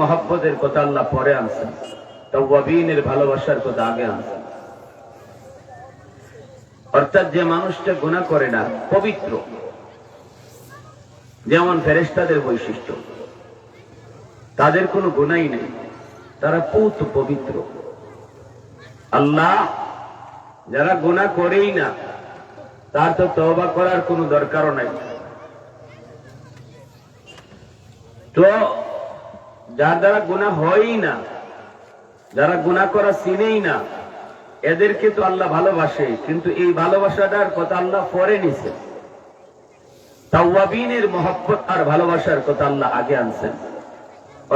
মহাব্বতের কথা আল্লাহ পরে আনছেন। তওয়াবিনের ভালোবাসার কথা আগে আনছেন। অর্থাৎ যে মানুষটা গুণা করে না, পবিত্র, যেমন ফেরেশতাদের বৈশিষ্ট্য, তাদের কোনো গুণাই নেই। তারা পৌত পবিত্র। আল্লাহ যারা গুণা করেই না, তার তো তওবা করার কোনো দরকারও নাই। তো যার দ্বারা গুণা হয়ই না, যারা গুণা করা চিনেই না, এদেরকে তো আল্লাহ ভালোবাসে, কিন্তু এই ভালোবাসাটার কথা আল্লাহ পরে নিছে। তাওয়াবিনের মহব্বত আর ভালোবাসার কথা আল্লাহ আগে আনছেন।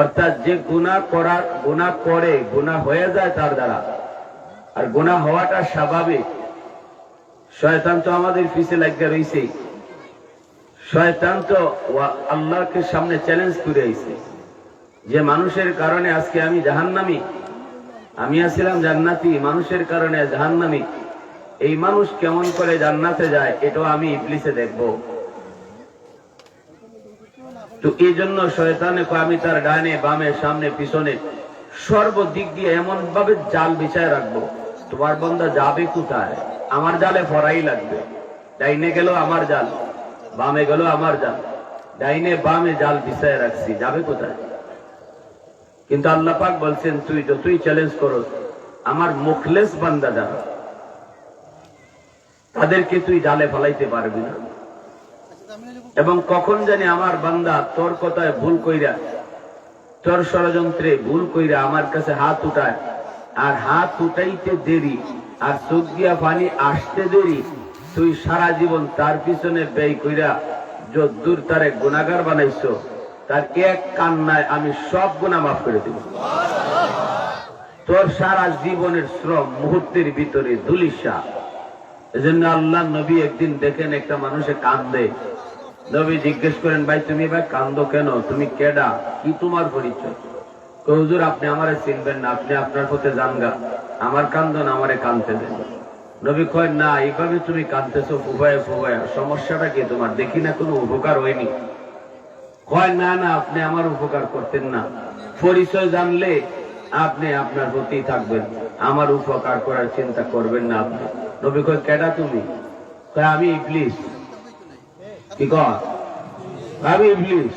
অর্থাৎ যে গুণা করার গুণা করে গুণা হয়ে যায় তার দ্বারা। আর গুণা হওয়াটা স্বাভাবিক। শয়তান তো আমাদের পিছে লাগিয়ে রয়েছে শয়তান তো আল্লাহকে সামনে চ্যালেঞ্জ করে আইছে। যে মানুষের কারণে আজকে আমি জাহান্নামি, আমি আছিলাম জান্নাতি, মানুষের কারণে জাহান্নামি। এই মানুষ কেমন করে জান্নাতে যায়, এটাও আমি ইবলিসে দেখব। তো এই জন্য শয়তানে আমি তার ডানে, বামে, সামনে, পিছনে সর্বদিক দিয়ে এমন ভাবে জাল বিছায় রাখব। তোমার বন্ধা যাবে কোথায়? আমার জালে ফরাই লাগবে। ডাইনে গেল আমার জাল, বামে গেল আমার জাল, ডাইনে বামে জাল বিছায় রাখছি। যাবে কোথায়? কিন্তু আল্লাহ পাক বলছেন, তুই তো, তুই চ্যালেঞ্জ করো আমার মুখলেস বান্দা যারা তাদেরকে তুই জালে ফলাইতে পারবি না। এবং কখন জানি আমার বান্দা তোর কথায় ভুল কইরা, তোর ষড়যন্ত্রে ভুল কইরা আমার কাছে হাত উঠায়। আর হাত উঠাইতে দেরি, আর চোখ পানি আসতে দেরি, তুই সারা জীবন তার পিছনে ব্যয় কইরা যদ্দূর তারে গুণাগার বানাইছো। তার এক কান্নায় আমি সব গুণা মাফ করে দেব। তোর সারা জীবনের শ্রম মুহূর্তের ভিতরে দুলিশা এজন্য আল্লাহ নবী একদিন দেখেন একটা মানুষে কান্দে। নবী জিজ্ঞেস করেন ভাই তুমি ভাই কান্দো কেন? তুমি কেডা? কি তোমার পরিচয়? কই, হুজুর আপনি আমারে চিনবেন না আপনি আপনার পথে জানগা আমার কান্দন আমারে কানতে দেন। নবী কয় না এইভাবে তুমি কানতেছো ফুবায় ফুবায় সমস্যাটা কি তোমার? দেখি না কোনো উপকার হয়নি। কয় না না, আপনি আমার উপকার করতেন না। পরিচয় জানলে আপনি আপনার প্রতি থাকবেন। আমার উপকার করার চিন্তা করবেন না আপনি। নবী কয়, কেডা তুমি? আমি ইবলিস। কি কয়? আমি ইবলিস।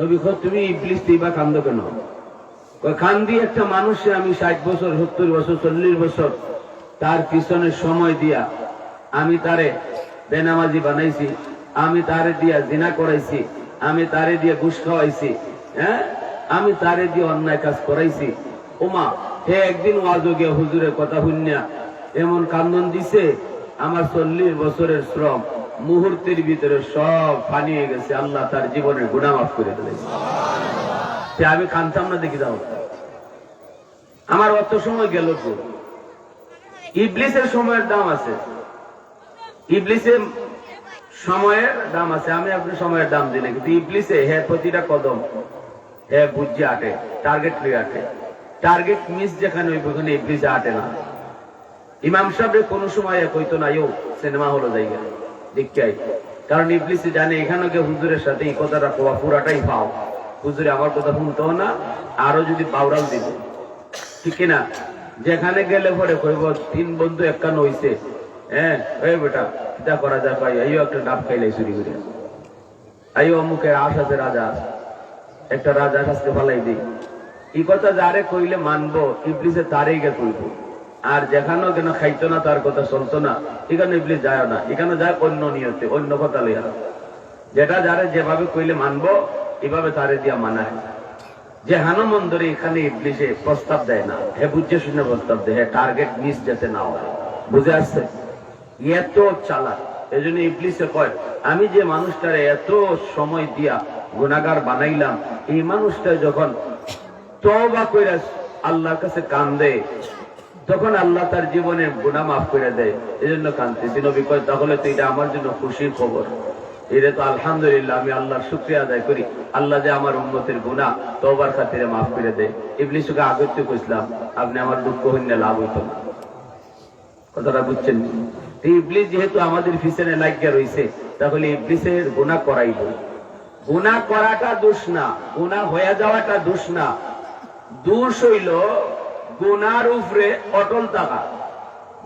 নবী কয়, তুমি ইবলিস দিবা, কান্দ কেন? কান্দি একটা মানুষে আমি ষাট বছর, সত্তর বছর, চল্লিশ বছর, তার পিছনে সময় দিয়া আমি তারে বেনামাজি বানাইছি, আমি তারে দিয়া জিনা করাইছি আমি তারে দিয়ে ঘুষ খাওয়াইছি হ্যাঁ? আমি তারে দিয়ে অন্যায় কাজ করাইছি। ওমা, হে একদিন ওয়াজো হুজুরের কথা শুনিয়া এমন কান্দন দিছে, আমার চল্লিশ বছরের শ্রম, মুহূর্তের ভিতরে সব ফানিয়ে গেছে, আল্লাহ তার জীবনের গুণা মাফ করে সে আমি কানতাম না, দেখি যাও আমার অত সময় গেল তো ইবলিসের সময়ের দাম আছে। ইবলিসের সময়ের দাম আছে, আমি আপনার সময়ের দাম দিলে কিন্তু ইবলিসে হ্যাঁ প্রতিটা কদম। হ্যাঁ বুঝছে, আটে। টার্গেট লিয়ে আটে। টার্গেট মিস যেখানে ওই ওখানে ইবলিসে আটে না। ইমাম সাহেবের কোন সময় কইতো না ইও সিনেমা হলো জায়গা দেখতে আই কারণ ইবলিসে জানে এখানে গিয়ে হুজুরের সাথে এই কথাটা কোয়া পুরাটাই পাও হুজুরে আমার কথা শুনতো না আরও যদি পাউরাল দিব ঠিক না যেখানে গেলে পরে কইব, তিন বন্ধু একখান হইছে। হ্যাঁ মানবো ইবলিসে তারেই গে কইব। আর যেখানেও কেন খাইতো না, তার কথা চলতো না, এখানে ইবলিস যায় না। এখানে যায় অন্য নিয়তে, অন্য কথা লইয়া। যেটা যারে যেভাবে কইলে মানবো, এভাবে তারে দিয়া মানায়। যে হানো মন্দরে এখানে ইবলিসে প্রস্তাব দেয় না। হে বুঝছে শুনে প্রস্তাব দেয় হ্যাঁ টার্গেট মিস যাতে না হয়। বুঝে আসছে? এত চালাক। এই জন্য ইবলিসে কয়, আমি যে মানুষটারে এত সময় দিয়া গুণাগার বানাইলাম, এই মানুষটা যখন তবা কইরা আল্লাহর কাছে কান্দে, তখন আল্লাহ তার জীবনে গুণা মাফ করে দেয়। এই জন্য কান্দতে নবী কয়, তাহলে তো এটা আমার জন্য খুশির খবর। এটা তো আলহামদুলিল্লাহ, আমি আল্লাহর শুক্রিয়া আদায় করি। আল্লাহ যে আমার উন্নতির গুণা তবার খাতিরে মাফ করে দেয়। ইবলিশকে আগত্য কইছিলাম, আপনি আমার দুঃখ হইলে লাভ হইতো না। কথাটা বুঝছেন? ইবলিস যেহেতু আমাদের পিছনে লাগিয়া রয়েছে তাহলে ইবলিসের গুণা করাইব গুণা করাটা দোষ না গুণা হয়ে যাওয়াটা দোষ না। দোষ হইল উপরে অটল থাকা।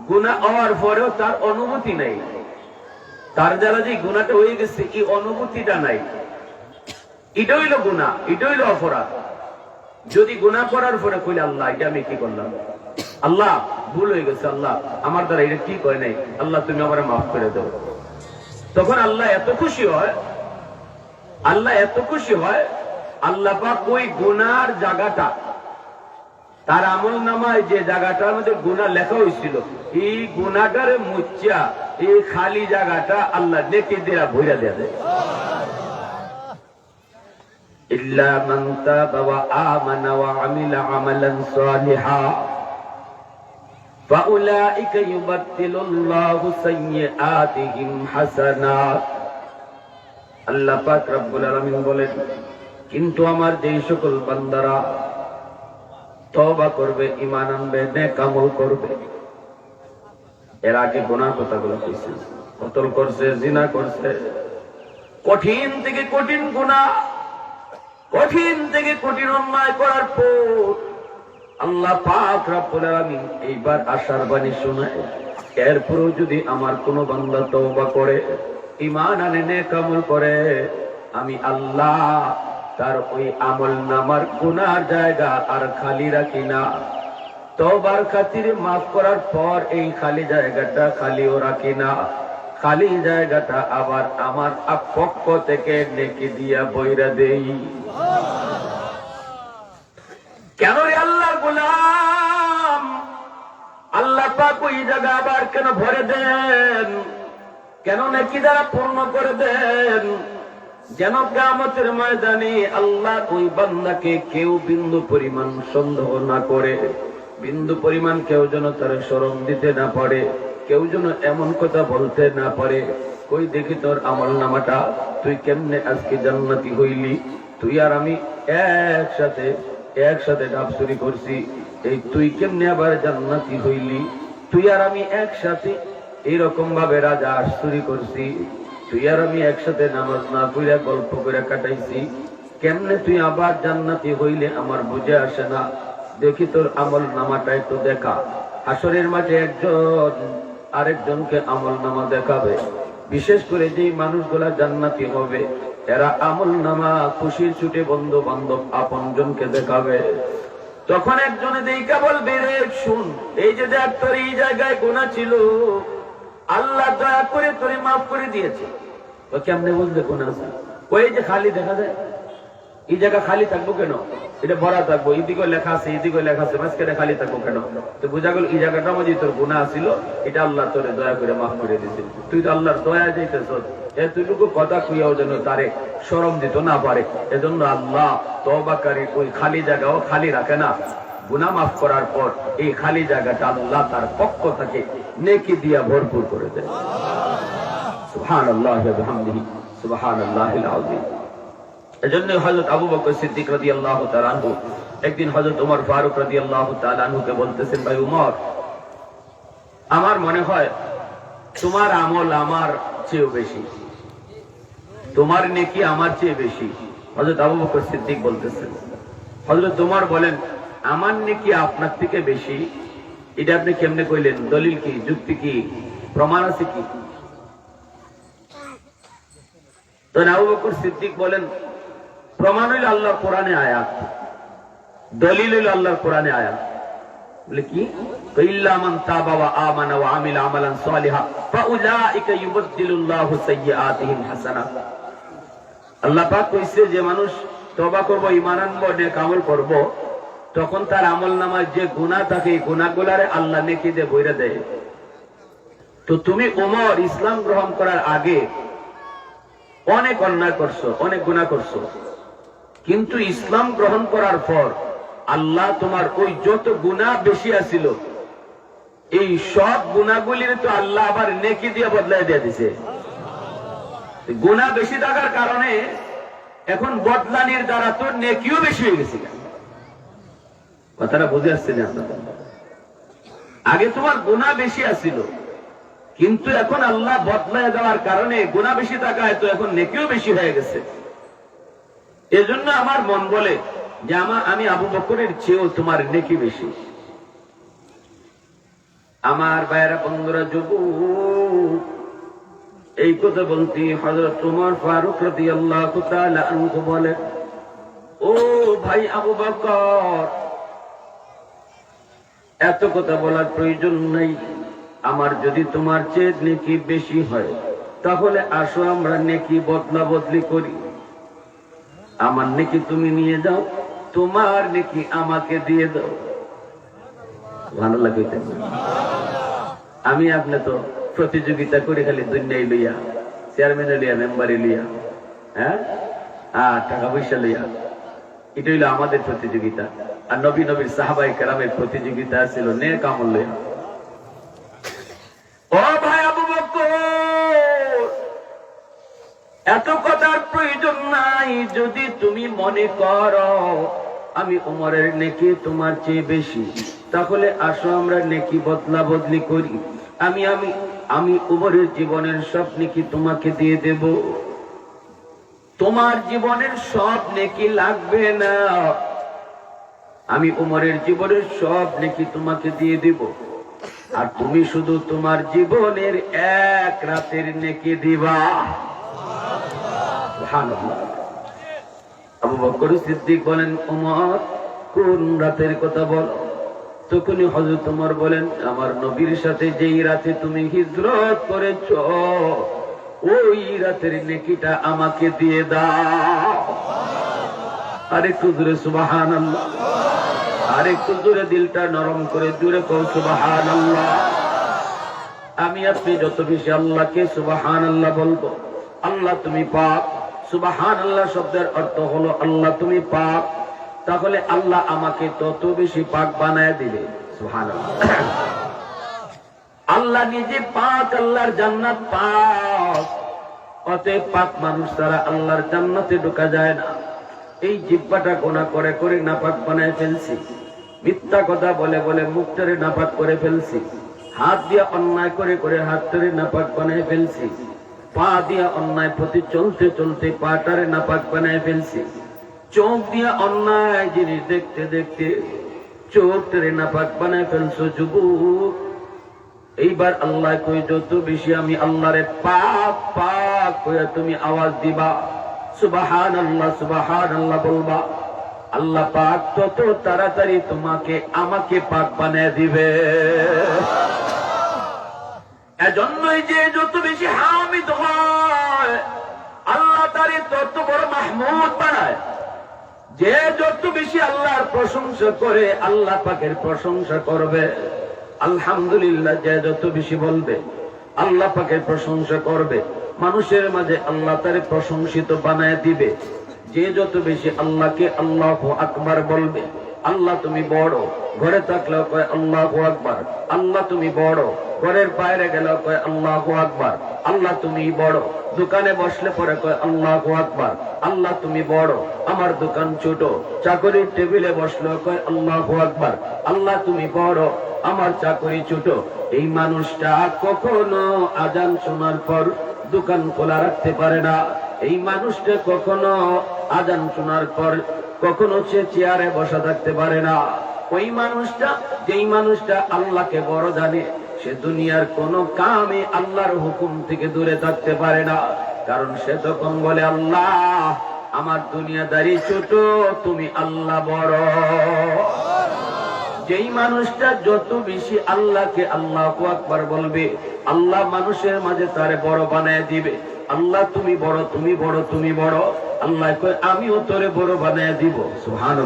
গুণা হওয়ার পরেও তার অনুভূতি নাই। তার দ্বারা যে গুণাটা হয়ে গেছে, এই অনুভূতিটা নাই। এটা হইল গুণা এটা হইল অপরাধ। যদি গুণা করার পরে কইলে, আল্লাহ, এটা আমি কি করলাম? আল্লাহ ভুল হয়ে গেছে আল্লাহ আমার দ্বারা এটা ঠিক হয় নাই আল্লাহ তুমি আমার মাফ করে দাও তখন আল্লাহ এত খুশি হয় আল্লাহ এত খুশি হয় আল্লাহ পাক ওই গুনার জায়গাটা তার আমল নামায় যে জায়গাটার মধ্যে গুণা লেখা হয়েছিল এই গুণাটারে মুচ্চা এই খালি জায়গাটা আল্লাহ নেকে দেয়া ভইরা দেয়া দেয় إلا من تاب وآمن وعمل عملا صالحا فأولئك يبدل الله سيئاتهم حسنات আল্লাহ পাক রব্বুল আলামিন বলেন কিন্তু আমার যেই সকল বান্দারা তওবা করবে ঈমান আনবে নেক আমল করবে এর আগে গুনার কথাগুলো কইছেন কতল করছে জিনা করছে কঠিন থেকে কঠিন গুনাহ কঠিন থেকে কঠিন অন্যায় করার পর আল্লাহ পাক রব্বুল আলামিন এইবার আশার বাণী শোনায়, এরপরেও যদি আমার কোন বান্দা তওবা করে, ঈমান আনে, নেক আমল করে, আমি আল্লাহ তার ওই আমল নামার গুনার জায়গা আর খালি রাখি না। তওবার খাতিরে মাফ করার পর এই খালি জায়গাটা খালিও রাখি না। খালি জায়গাটা আবার আমার পক্ষ থেকে নেকি দিয়া বইরা দেই। কেন রে আল্লাহর গোলাম আল্লাহ পাক ওই জায়গা আবার কেন ভরে দেন? কেন নাকি দ্বারা পূর্ণ করে দেন? যেন কামতের ময়দানে আল্লাহ ওই বান্দাকে কেউ বিন্দু পরিমাণ সন্দেহ না করে, বিন্দু পরিমাণ কেউ যেন তার স্মরণ দিতে না পারে, কেউ যেন এমন কথা বলতে না পারে, কই দেখি তোর আমল নামাটা, তুই কেমনে আজকে জান্নাতি হইলি? তুই আর আমি একসাথে একসাথে ডাব চুরি করছি। এই তুই কেমনে আবার জান্নাতি হইলি? তুই আর আমি একসাথে এইরকম ভাবে রাজা আস চুরি করছি। তুই আর আমি একসাথে নামাজ না কইরা গল্প করে কাটাইছি। কেমনে তুই আবার জান্নাতি হইলে আমার বুঝে আসে না। দেখি তোর আমল নামাটা একটু দেখা। আসরের মাঝে একজন আরেকজনকে আমল নামা দেখাবে। বিশেষ করে যে মানুষগুলা জান্নাতি হবে, এরা আমল নামা খুশির ছুটে বন্ধু বান্ধব আপন জনকে দেখাবে। তখন একজনে দেখা বলবে, রে, শুন, এই যে দেখ, তোর এই জায়গায় গোনা ছিল। আল্লাহ দয়া করে তোরে মাফ করে দিয়েছে। ও কেমনে বুঝবে কোন আছে? ওই যে খালি, দেখা যায়? এই জায়গা খালি থাকব কেন? এটা ভরা থাকব। এদিকে লেখা আছে এদিকে লেখা আছে, মাঝখানে খালি থাকব কেন? তো বোঝা গেল, এই জায়গাটার মধ্যে তোর গুণা ছিল, এটা আল্লাহ তোরে দয়া করে মাফ করে দিয়েছে। তুই তো আল্লাহর দয়া যাইতেছ। এতটুকু কথা কুইয়াও যেন তারে সরম দিত না পারে। এজন্য আল্লাহ তবাকারী ওই খালি জায়গাও খালি রাখে না। গুনা মাফ করার পর এই খালি জায়গাটা আল্লাহ তার পক্ষ থেকে নেকি দিয়া ভরপুর করে দেয়। সুহান আল্লাহ সুহান আল্লাহ এজন্য হজরত আবু বকর সিদ্দিক রাদি আল্লাহ তালানহু একদিন হজরত উমর ফারুক রাদি আল্লাহ তালানহুকে বলতেছেন, ভাই উমর, আমার মনে হয় তোমার আমল আমার চেয়েও বেশি। তোমার নেকি আমার চেয়ে বেশি। হজরত আবু বকর সিদ্দিক বলতেছেন হজরত তোমার বলেন, আমার নেকি আপনার থেকে বেশি। এটা আপনি কেমনে কইলেন? দলিল কি? যুক্তি কি? প্রমাণ আছে কি? তো আবু বকর সিদ্দিক বলেন, প্রমাণ হইল আল্লাহর কোরআনে আয়াত। দলিল হইল আল্লাহর কোরআনে আয়াত। বলে কি? ইল্লা মান তাবা আমানা ওয়া আমিলা আমালান সালিহা ফাউলাইকা ইউবদ্দিলুল্লাহু সাইয়্যাতিহিম হাসানাত। আল্লাহ পাক কইছে যে মানুষ তওবা করব, ঈমান আনব, নেক আমল করব, তখন তার আমল নামায় যে গুনাহ থাকে, এই গুনাহগুলারে আল্লাহ নেকি দিয়ে বইরা দেয়। তো তুমি ওমর ইসলাম গ্রহণ করার আগে অনেক অন্যায় করছ, অনেক গুনাহ করছ। কিন্তু ইসলাম গ্রহণ করার পর আল্লাহ তোমার ওই যত গুণা বেশি আছিল, এই সব গুণাগুলির তো আল্লাহ আবার নেকি দিয়ে বদলাই দিয়ে দিছে। গুণা বেশি থাকার কারণে এখন বদলানির দ্বারা তো নেকিও বেশি হয়ে গেছে। কথাটা বুঝে আসছে না? আগে তোমার গুণা বেশি আছিল, কিন্তু এখন আল্লাহ বদলায় দেওয়ার কারণে গুণা বেশি থাকায় তো এখন নেকিও বেশি হয়ে গেছে। এজন্য আমার মন বলে যে আমার আমি আবু বকরের চেয়েও তোমার নেকি বেশি। আমার ভাইয়েরা বন্ধুরা যুব এই কথা বলতে হজরত তোমার ফারুক রতি আল্লাহ বলে ও ভাই আবু বকর, এত কথা বলার প্রয়োজন নেই। আমার যদি তোমার চেয়ে নেকি বেশি হয়, তাহলে আসো আমরা নেকি বদলা বদলি করি। আমার নেকি তুমি নিয়ে যাও, তোমার নেকি আমাকে দিয়ে দাও। ভালো লাগে আমি আপনি তো প্রতিযোগিতা করে খালি দুনিয়ায় লইয়া চেয়ারম্যানে লইয়া মেম্বারে লইয়া হ্যাঁ? আর টাকা পয়সা লইয়া। এটা হইল আমাদের প্রতিযোগিতা। আর নবী নবীর সাহাবাই কেরামের প্রতিযোগিতা ছিল নে কামল লইয়া। ও ভাই আবু এত কথার প্রয়োজন নাই, যদি তুমি মনে করো আমি উমরের নেকি তোমার চেয়ে বেশি, তাহলে আসো আমরা নেকি বদলা বদলি করি। আমি আমি আমি উমরের জীবনের সব নেকি তোমাকে দিয়ে দেব? তোমার জীবনের সব নেকি লাগবে না? আমি উমরের জীবনের সব নেকি তোমাকে দিয়ে দেব? আর তুমি শুধু তোমার জীবনের এক রাতের নেকি দিবা। আবু বকর সিদ্দিক বলেন, উমর, কোন রাতের কথা বলো? তখনই হযরত উমর বলেন, আমার নবীর সাথে যেই রাতে তুমি হিজরত করেছ, ওই রাতের নেকিটা আমাকে দিয়ে দাও। আরেকটু দূরে সুবহানাল্লাহ। আরেকটু দূরে দিলটা নরম করে দূরে কৌ সুবহানাল্লাহ। আমি আপনি যত বেশি আল্লাহকে সুবাহান আল্লাহ বলব, আল্লাহ তুমি পাপ সুবাহান আল্লাহ শব্দের অর্থ হলো, আল্লাহ তুমি পাপ তাহলে আল্লাহ আমাকে তত বেশি পাক বানায় দিবে। আল্লাহ নিজে পাক আল্লাহর জান্নাত পাক। অতএব পাক মানুষ তারা আল্লাহর জান্নাতে ঢোকা যায় না। এই জিব্বাটা গোনা করে করে নাপাক বানায় ফেলছি। মিথ্যা কথা বলে বলে মুখটারে নাপাক করে ফেলছি। হাত দিয়ে অন্যায় করে করে হাতটারে নাপাক বানায় ফেলছি। পা দিয়ে অন্যায় প্রতি চলতে চলতে পাটারে নাপাক বানায় ফেলছি। চোখ দিয়ে অন্যায় জিনিস দেখতে দেখতে চোখটারে নাপাক বানায় ফেলছো যুবক। এইবার আল্লাহ কই, যত বেশি আমি আল্লাহরে পাক পাক কইয়া তুমি আওয়াজ দিবা সুবাহান আল্লাহ সুবাহান আল্লাহ বলবা, আল্লাহ পাক তত তাড়াতাড়ি তোমাকে, আমাকে পাক বানিয়ে দিবে। এজন্যই যে যত বেশি হামিদ হয়, আল্লাহ তারে তত বড় মাহমুদ বানায়। যে যত বেশি আল্লাহর প্রশংসা করে, আল্লাহ পাকের প্রশংসা করবে। আলহামদুলিল্লাহ, যে যত বেশি বলবে, আল্লাহ পাকের প্রশংসা করবে। মানুষের মাঝে আল্লাহ তার প্রশংসিত বানায় দিবে। যে যত বেশি আল্লাহকে আল্লাহ আকবার বলবে আল্লাহ তুমি বড়। ঘরে থাকলেও কয় আল্লাহ আকবার। আল্লাহ তুমি বড়। ঘরের বাইরে গেলেও কয় আল্লাহ আকবার। আল্লাহ তুমি বড়। দোকানে বসলে পরে কয় আল্লাহ আকবার। আল্লাহ তুমি বড়। আমার দোকান ছোট। চাকরির টেবিলে বসলেও কয় আল্লাহ আকবার। আল্লাহ তুমি বড়। আমার চাকরি ছোট। এই মানুষটা কখনো আজান শোনার পর দোকান খোলা রাখতে পারে না। এই মানুষটা কখনো আজান শোনার পর কখনো সে চেয়ারে বসা থাকতে পারে না। ওই মানুষটা, যেই মানুষটা আল্লাহকে বড় জানে, সে দুনিয়ার কোন কামে আল্লাহর হুকুম থেকে দূরে থাকতে পারে না। কারণ সে তখন বলে, আল্লাহ, আমার দুনিয়াদারি ছোট, তুমি আল্লাহ বড়। যেই মানুষটা যত বেশি আল্লাহকে আল্লাহ আকবার বলবে, আল্লাহ মানুষের মাঝে তারে বড় বানায় দিবে। আল্লাহ, তুমি বড় তুমি বড় তুমি বড়। আল্লাহ কয়, আমিও তোরে বড় বানায় দিব। সুহান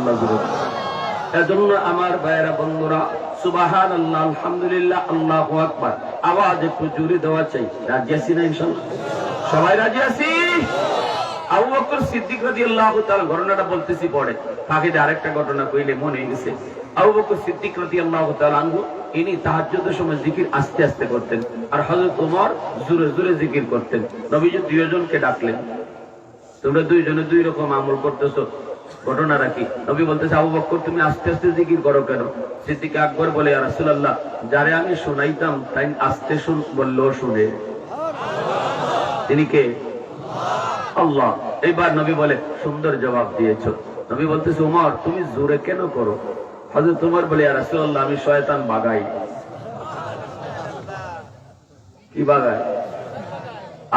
এজন্য আমার ভাইয়েরা, বন্ধুরা সুবাহান আল্লাহ আলহামদুলিল্লাহ, আল্লাহ আকবার। আওয়াজ একটু জুড়ে দেওয়া চাই। রাজি আছি না ইনশাল্লাহ সবাই রাজি আছি? আবু বকর সিদ্দিক তাআলা ঘটনাটা বলতেছি পরে। আরেকটা ঘটনা কইলে মনে গেছে আবু বকর সিদ্দিক রাদিয়াল্লাহু ইনি তাহাজ্জুদের সময় জিকির আস্তে আস্তে করতেন। আর হযরত ওমর জোরে জোরে জিকির করতেন। নবীজি দুইজনকে ডাকলেন। তোমরা দুইজনে দুই রকম আমল করতেছো। ঘটনা রাখি নবী বলতেছে, আবু বকর তুমি আস্তে আস্তে জিকির করো কেন? সিদ্দিক আকবর বলে রাসূলুল্লাহ, যারে আমি শোনাইতাম, তাই আস্তে শুন, বললেও শুনে। তিনি কে? আল্লাহ। এইবার নবী বলে, সুন্দর জবাব দিয়েছ। নবী বলতেছে উমর তুমি জোরে কেন করো? হজরত তোমার বলে আর রাসূলুল্লাহ, আমি শয়তান বাগাই। কি বাগাই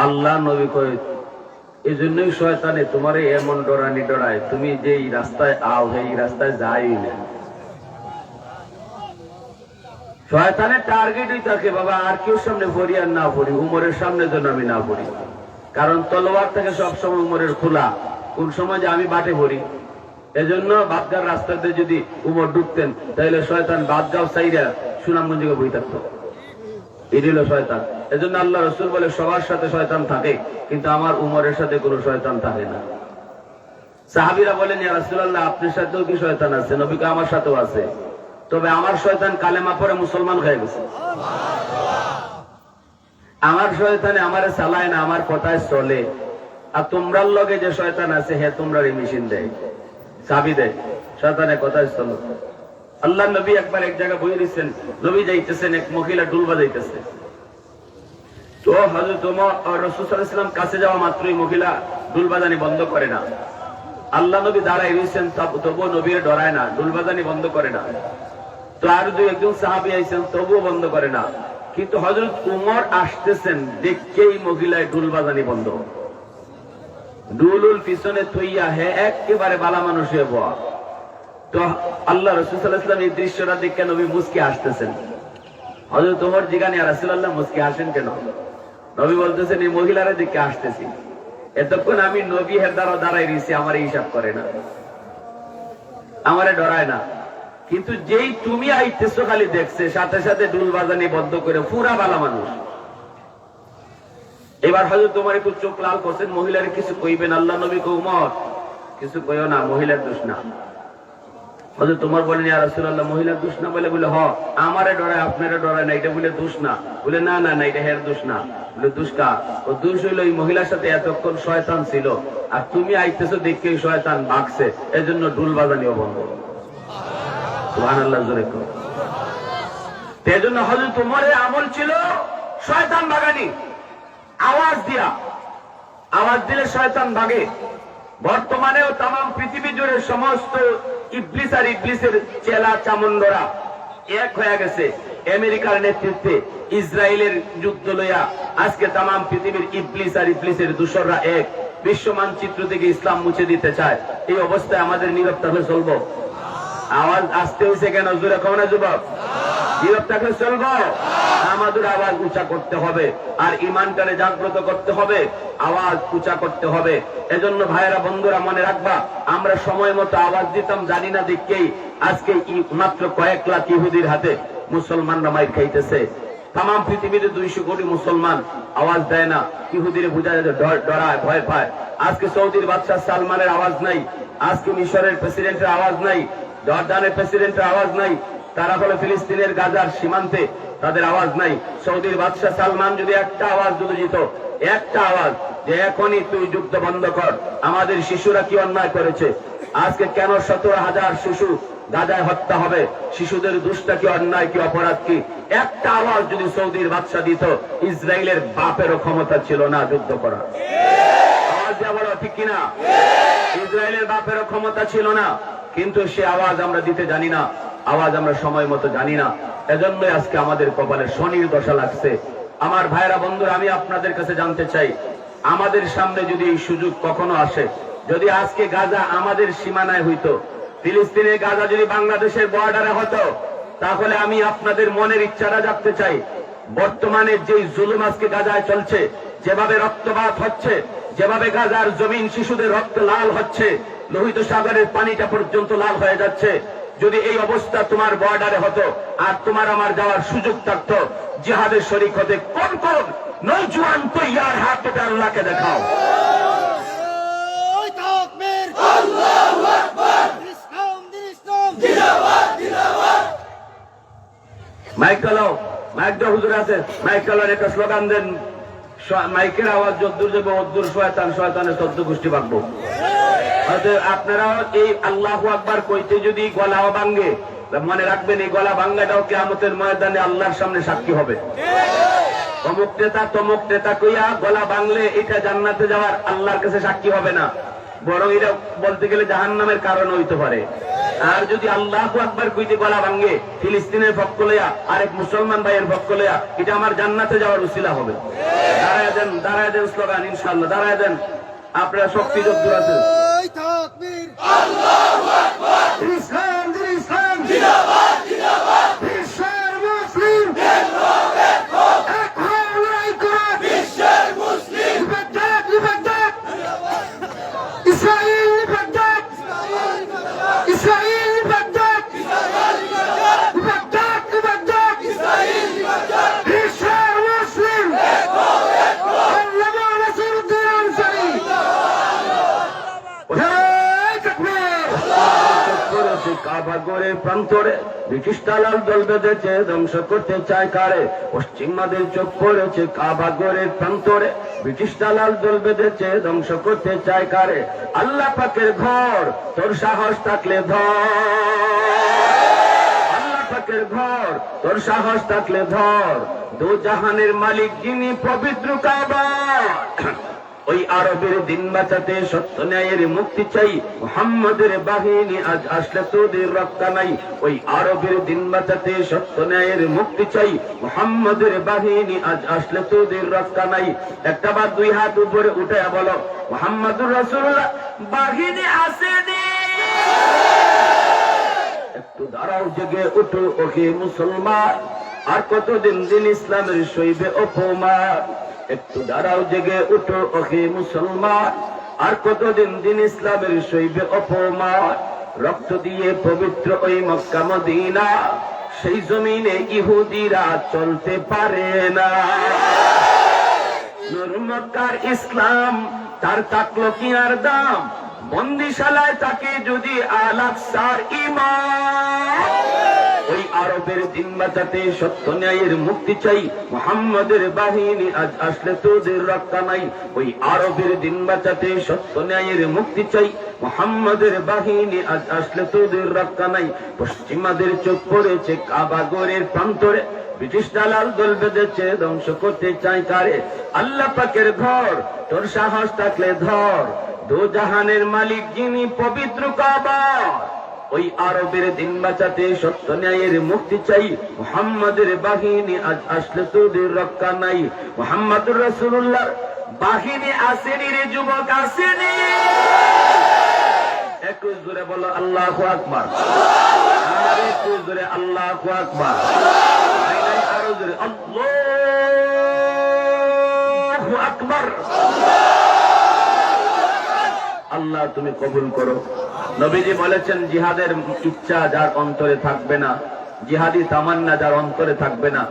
আল্লাহ নবী কয়ে এই জন্যই শয়তানে এমন তুমি রাস্তায় আও রাস্তায় যাই না। শয়তানের টার্গেটই থাকে, বাবা, আর কেউ সামনে পড়ি আর না পড়ি, উমরের সামনে যেন আমি না পড়ি। কারণ তলোয়ার থেকে সবসময় উমরের খোলা। কোন সময় যে আমি বাটে পড়ি। এজন্য বাদগার রাস্তাতে যদি উমর ঢুকতেন তাহলে শয়তান বাদগাঁও সাইরা সুনামগঞ্জকে বই থাকতো এটি হলো শয়তান। এজন্য আল্লাহ রসুল বলে, সবার সাথে শয়তান থাকে, কিন্তু আমার উমরের সাথে কোনো শয়তান থাকে না। সাহাবিরা বলেন, ইয়া রাসূলুল্লাহ, আপনার সাথেও কি শয়তান আছে? নবীকে আমার সাথেও আছে। তবে আমার শয়তান কালেমা পরে মুসলমান হয়ে গেছে। আমার শয়তানে আমারে চালায় না, আমার কথায় চলে। আর তোমরার লগে যে শয়তান আছে, হে তোমরা মেশিন দেয়। চাবি দেয়, শয়তানের কথায় চলো। আল্লাহ নবী একবার এক জায়গায় বই দিচ্ছেন, নবী যাইতেছেন, এক মহিলা ডুলবা বাজাইতেছে তো হজরত রসুলাম কাছে যাওয়া মাত্রই মহিলা ডুল বাজানি বন্ধ করে না। আল্লাহ নবী দাঁড়াই রয়েছেন, তব- তবুও নবীর ডরায় না ডুল বাজানি বন্ধ করে না। তো আর দুই একজন সাহাবি আইছেন, তবুও বন্ধ করে না। কিন্তু হজরত উমর আসতেছেন দেখকেই মহিলায় ডুল বাজানি বন্ধ। ডুলুল পিছনে থইয়া হে একেবারে বালা মানুষ হয়ে বয়া। তো আল্লাহ রসুলাম এই দৃশ্যটা দেখে নবী মুসকে আসতেছেন হজরত তোমার জিগানি আর রাসুল্লাহ মুসকে আসেন কেন? নবী বলতেছেন, এই মহিলারা দিকে আসতেছি। এতক্ষণ আমি নবী দ্বারা দাঁড়াই রয়েছি আমার হিসাব করে না। আমারে ডরায় না। কিন্তু যেই তুমি আইতেছো খালি দেখছে, সাথে সাথে ডুল বাজানি বন্ধ করে পুরা বালা মানুষ। এবার হয়তো তোমার একটু চোখ লাল করছেন, মহিলার কিছু কইবেন? আল্লাহ নবী কৌমত কিছু কইও না, মহিলার দোষ না। হয়তো তোমার বলেন, ইয়া রাসূলুল্লাহ মহিলার দোষ না? বলে বলে, হ, আমারে ডরায়, আপনারে ডরায় না, এটা বলে দোষ না। বলে, না না না, এটা হের দোষ না। বলে, দোষ কা ও দোষ হইল এই মহিলার সাথে এতক্ষণ শয়তান ছিল। আর তুমি আইতেছো দেখে শয়তান ভাগছে। এজন্য ডুল বাজানিও বন্ধ। জুড়ে সমস্ত ইবলিস আর ইবলিসের চেলা চামুন্ডরা এক হয়ে গেছে। আমেরিকার নেতৃত্বে ইসরায়েলের যুদ্ধ লইয়া আজকে তাম পৃথিবীর ইবলিস আর ইবলিসের দূষররা এক। বিশ্ব মানচিত্র থেকে ইসলাম মুছে দিতে চায়। এই অবস্থায় আমাদের নীরব থাকলে চলবো। আওয়াজ আসতে হয়েছে কেন? জোরে কম না যুবক। নীরব থাকলে চলবো। আমাদের আওয়াজ উঁচা করতে হবে। আর ইমানটারে জাগ্রত করতে হবে। আওয়াজ উঁচা করতে হবে। এজন্য ভাইয়েরা, বন্ধুরা, মনে রাখবা, আমরা সময় মতো আওয়াজ দিতাম, জানি না দিককেই আজকে মাত্র কয়েক লাখ ইহুদির হাতে মুসলমানরা মাইর খাইতেছে। তাম পৃথিবীতে দুইশো কোটি মুসলমান আওয়াজ দেয় না। ইহুদির বোঝা যায় ডরায়, ভয় পায়। আজকে সৌদির বাদশাহ সালমানের আওয়াজ নাই। আজকে মিশরের প্রেসিডেন্টের আওয়াজ নাই। জর্দানের প্রেসিডেন্টের আওয়াজ নাই। তারা হলো ফিলিস্তিনের গাজার সীমান্তে, তাদের আওয়াজ নাই। সৌদির বাদশাহ সালমান যদি একটা আওয়াজ যদি দিত, একটা আওয়াজ যে এখনই তুই যুদ্ধ বন্ধ কর, আমাদের শিশুরা কি অন্যায় করেছে? আজকে কেন সতেরো হাজার শিশু গাজায় হত্যা হবে? শিশুদের দুষ্টা কি, অন্যায় কি, অপরাধ কি? একটা আওয়াজ যদি সৌদির বাদশাহ দিত, ইসরায়েলের বাপেরও ক্ষমতা ছিল না যুদ্ধ করা আওয়াজ দেওয়া বলো ঠিক কিনা? ইসরায়েলের বাপেরও ক্ষমতা ছিল না। কিন্তু সে আওয়াজ আমরা দিতে জানি না, আওয়াজ আমরা সময় মতো জানি না। এজন্যই আজকে আমাদের কপালে শনির দশা লাগছে। আমার ভাইরা বন্ধুরা, আমি আপনাদের কাছে জানতে চাই, আমাদের সামনে যদি এই সুযোগ কখনো আসে, যদি আজকে গাজা আমাদের সীমানায় হইতো ফিলিস্তিনের গাজা যদি বাংলাদেশের বর্ডারে হতো, তাহলে আমি আপনাদের মনের ইচ্ছাটা জানতে চাই, বর্তমানে যে জুলুম আজকে গাজায় চলছে, যেভাবে রক্তপাত হচ্ছে, যেভাবে গাজার জমিন শিশুদের রক্ত লাল হচ্ছে লোহিত সাগরের পানিটা পর্যন্ত লাল হয়ে যাচ্ছে। যদি এই অবস্থা তোমার বর্ডারে হতো আর তোমার আমার যাওয়ার সুযোগ থাকতো জিহাদের শরিক হতে কোন কোন নৌজুয়ান তো ইয়ার হাত পেতে আল্লাহকে দেখাও। ওই তাকবীর। আল্লাহু আকবার। ইসলাম দিন ইসলাম মাইক চালাও মাইক দেওয়া হুজুর আছে? মাইক চালার একটা স্লোগান দেন মাইকের আওয়াজ যদ্দুর যাবে অদ্দুর শয়তান শয়তানের চোদ্দ গোষ্ঠী পাকবো আপনারা এই আল্লাহ আকবার কইতে যদি গলা ভাঙ্গে মনে রাখবেন এই গলা ভাঙ্গাটাও কেয়ামতের ময়দানে আল্লাহর সামনে সাক্ষী হবে। অমুক নেতা তমুক নেতা কইয়া গলা বাংলে এটা জান্নাতে যাওয়ার আল্লাহর কাছে সাক্ষী হবে না। বরং এটা বলতে গেলে জাহান নামের কারণ হইতে পারে। আর যদি আল্লাহ আকবার কইতে গলা ভাঙ্গে, ফিলিস্তিনের পক্ষ লইয়া, আরেক মুসলমান ভাইয়ের পক্ষ লইয়া, এটা আমার জান্নাতে যাওয়ার উসিলা হবে। দাঁড়ায় দেন দাঁড়ায় দেন স্লোগান ইনশাল্লাহ দাঁড়ায় দেন। আপনারা শক্তি যোগ্য আছে। কাবা প্রান্তরে ব্রিটিশ দালাল দল বেঁধেছে ধ্বংস করতে চায় কারে পশ্চিমাদের চোখ পড়েছে কাবা গড়ের প্রান্তরে, ব্রিটিশ দালাল দল বেঁধেছে ধ্বংস করতে চায় কারে, আল্লাহ পাকের ঘর, তোর সাহস থাকলে ধর। পাকের ঘর, তোর সাহস থাকলে ধর। দু জাহানের মালিক যিনি পবিত্র কাবা। ওই আরবের দিন বাঁচাতে সত্য ন্যায়ের মুক্তি চাই। মোহাম্মদের বাহিনী আজ আসলে তোদের রক্ষা নাই। ওই আরবের দিন বাঁচাতে সত্য ন্যায়ের মুক্তি চাই। মোহাম্মদের বাহিনী আজ আসলে তোদের রক্ষা নাই। একটা বার দুই হাত উপরে উঠে বলো, মোহাম্মদুর রাসূলুল্লাহ, বাহিনী আসেনি একটু দাঁড়াও, জেগে উঠো ওকে মুসলমান। আর কতদিন দিন ইসলামের শৈবে অপমান? একটু দাঁড়াও, জেগে উঠো ওকে মুসলমান। আর কতদিন দিন ইসলামের শৈবে অপমান? রক্ত দিয়ে পবিত্র ওই মক্কা মদিনা, সেই জমিনে ইহুদিরা চলতে পারে না। নূর ইসলাম, তার থাকল কি আর দাম? বন্দিশালায় তাকে যদি আলাকসার ইমান ওই আরবের বাঁচাতে সত্য ন্যায়ের মুক্তি চাই। মোহাম্মদের বাহিনী আজ আসলে তোদের রক্ষা নাই। ওই আরবের বাঁচাতে সত্য ন্যায়ের মুক্তি চাই। মোহাম্মদের বাহিনী আজ আসলে তোদের রক্ষা নাই। পশ্চিমাদের চোখ পড়েছে কাবাগরের প্রান্তরে। ব্রিটিশ দালাল দল বেঁধেছে, ধ্বংস করতে চাই কারে? আল্লাহ পাকের ঘর, তোর সাহস থাকলে ধর। দু জাহানের মালিক যিনি পবিত্র কাবা। ওই আরবের দিন বাঁচাতে সত্য ন্যায়ের মুক্তি চাই। মোহাম্মদের বাহিনী আজ আসলে তোদের রক্ষা নাই। মোহাম্মদুর রাসূলুল্লাহ, বাহিনী আসেনি রে যুবক, আসেনি। একটু জোরে বলো, আল্লাহ আকবার। একটু জোরে, আল্লাহ আকবার। আরও জোরে। আকবার। তুমি কবুল করো। নবীজি বলেছেন, জিহাদের ইচ্ছা যার অন্তরে থাকবে না, জিহাদি তামান্না যার অন্তরে থাকবে না,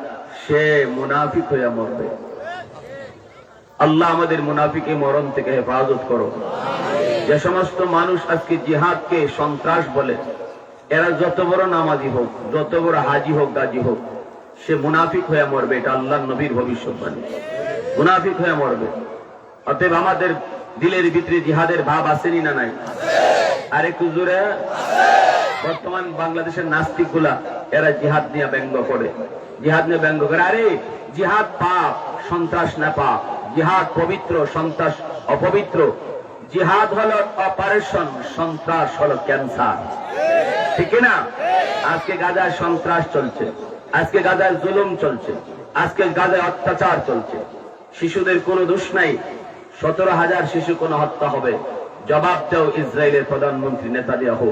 সে মুনাফিক হইয়া মরবে। আল্লাহ আমাদের মুনাফিকে মরণ থেকে হেফাজত করো। যে সমস্ত মানুষ আজকে জিহাদকে সন্ত্রাস বলে, এরা যত বড় নামাজি হোক, যত বড় হাজি হোক, গাজী হোক, সে মুনাফিক হয়ে মরবে, এটা আল্লাহ নবীর ভবিষ্যৎবাণী। মুনাফিক হয়ে মরবে। অতএব আমাদের দিলের ভিতরে জিহাদের ভাব আসেনি না নাই? আর একটু জোরে। বর্তমান বাংলাদেশের নাস্তিকগুলা এরা জিহাদ নিয়ে ব্যঙ্গ করে। জিহাদ নিয়ে ব্যঙ্গ করে। আরে জিহাদ পাপ সন্ত্রাস না পাপ। জিহাদ পবিত্র সন্ত্রাস অপবিত্র। জিহাদ হলো অপারেশন সন্ত্রাস হলো ক্যান্সার। ঠিক না? আজকে গাজায় সন্ত্রাস চলছে। আজকে গাজায় জুলুম চলছে। আজকে গাজায় অত্যাচার চলছে। শিশুদের কোনো দোষ নাই। সতেরো হাজার শিশু কোন হত্যা হবে। জবাব দেও ইসরায়েলের প্রধানমন্ত্রী নেতানিয়াহু।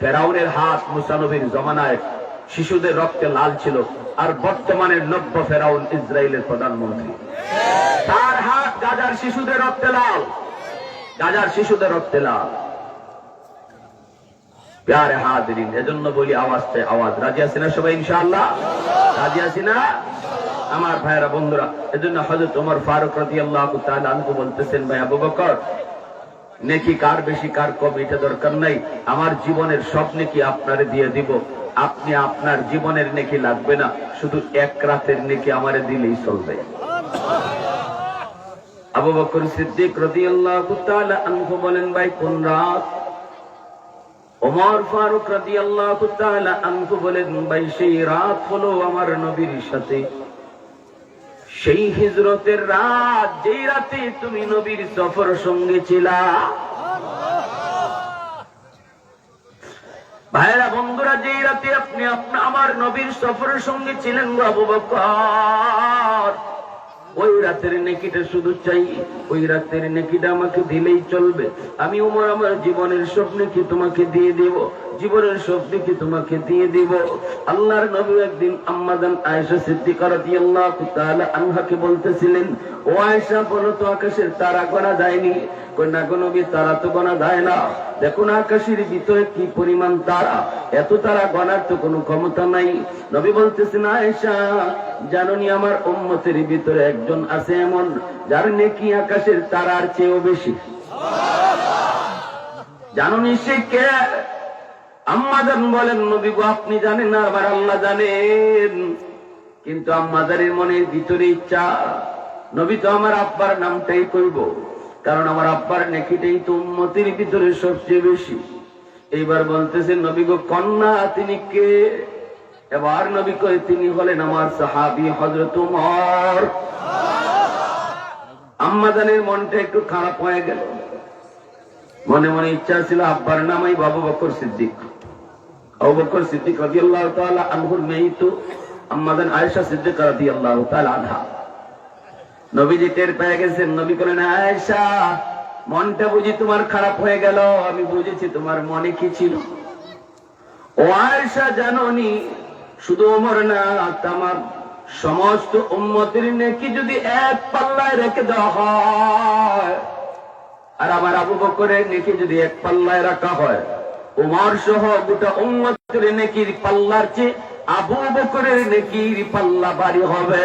ফেরাউনের হাত মুসানবীর জমানায় শিশুদের রক্তে লাল ছিল, আর বর্তমানের নব্য ফেরাউন ইসরায়েলের প্রধানমন্ত্রী। তার হাত গাজার শিশুদের রক্তে লাল। গাজার শিশুদের রক্তে লাল। প্যারে হাজরিন, এজন্য বলি আওয়াজ চাই, আওয়াজ। রাজি আছি সবাই, ইনশাআল্লাহ? রাজি আছি আমার ভাইরা বন্ধুরা, এজন্য হযরত ওমর ফারুক রাদিয়াল্লাহু তাআলা আনহু বলতেছেন, ভাই আবু বকর, নেকি কার বেশি, কার কম, এটা দরকার নাই। আমার জীবনের সব নেকি আপনারে দিয়ে দিব। আপনি আপনার জীবনের নেকি লাগবে না। শুধু এক রাতের নেকি আমারে দিলেই চলবে। আবু বকর সিদ্দিক রাদিয়াল্লাহু তাআলা আনহু বলেন, ভাই, কোন রাত? ওমর ফারুক রাদিয়াল্লাহু তাআলা আনহু বলেন, ভাই, সেই রাত হলো আমার নবীর সাথে সেই হিজরতের রাত, যেই রাতে তুমি নবীর সফর সঙ্গে ছিল। ভাইরা বন্ধুরা, যেই রাতে আপনি আপনার, আমার নবীর সফরের সঙ্গে ছিলেন বাবু বকর ওই রাতের নেকিটা শুধু চাই, ওই রাতের নেকিটা আমাকে দিলেই চলবে। আমি উমর, আমার জীবনের স্বপ্নে কি তোমাকে দিয়ে দেব? জীবনের শক্তি কি তোমাকে দিয়ে দিব? আল্লাহর নবী একদিন আম্মাদান আয়েশা সিদ্দিকা রাদিয়াল্লাহু তাআলা আনহাকে বলতেছিলেন, ও আয়েশা, বলো তো আকাশের তারা করা যায়নি? কই না গো তারা তো গোনা যায় না। দেখুন আকাশের ভিতরে কি পরিমাণ তারা। এত তারা গণার তো কোনো ক্ষমতা নাই। নবী বলতেছেন, আয়েশা, জাননি আমার উম্মতের ভিতরে একজন আছে এমন, যার নেকি আকাশের তারার চেয়েও বেশি। জাননি সে কে? আম্মাজান বলেন, নবী গো, আপনি জানেন না আবার আল্লাহ জানেন। কিন্তু আম্মাজারের মনের ভিতরে ইচ্ছা। নবী তো আমার আব্বার নামটাই কইব কারণ আমার আব্বার নেকিটাই তো উন্মতির ভিতরে সবচেয়ে বেশি। এইবার বলতেছেন, নবী গো, কন্যা, তিনি কে? এবার নবী কয়ে, তিনি হলেন আমার সাহাবি হজরত উমর। আম্মাদানের মনটা একটু খারাপ হয়ে গেল। মনে মনে ইচ্ছা ছিল আব্বার নামাই বাবু বকর সিদ্দিক। আবু বকর সিদ্দিক আল্লাহ তাআলা আনহুর মেয়ে তো আম্মাদান আয়েশা সিদ্দিক রাজি আল্লাহ তাআলা আনহা। নবীজি টের পেয়ে গেছেন, নবী বলেন, আয়েশা, মনটা বুঝি তোমার খারাপ হয়ে গেল, আমি বুঝেছি তোমার মনে কি ছিল। ও আয়েশা, জাননি, শুধু ওমর না, তামার সমস্ত উম্মতের নেকি যদি এক পাল্লায় রেখে দেওয়া হয়, আর আমার আবু বকরের নেকি যদি এক পাল্লায় রাখা হয় উমর সহ গোটা উম্মতের নেকির পাল্লার চেয়ে আবু বকরের নেকির পাল্লা বাড়ি হবে।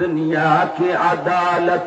دنیا کی عدالت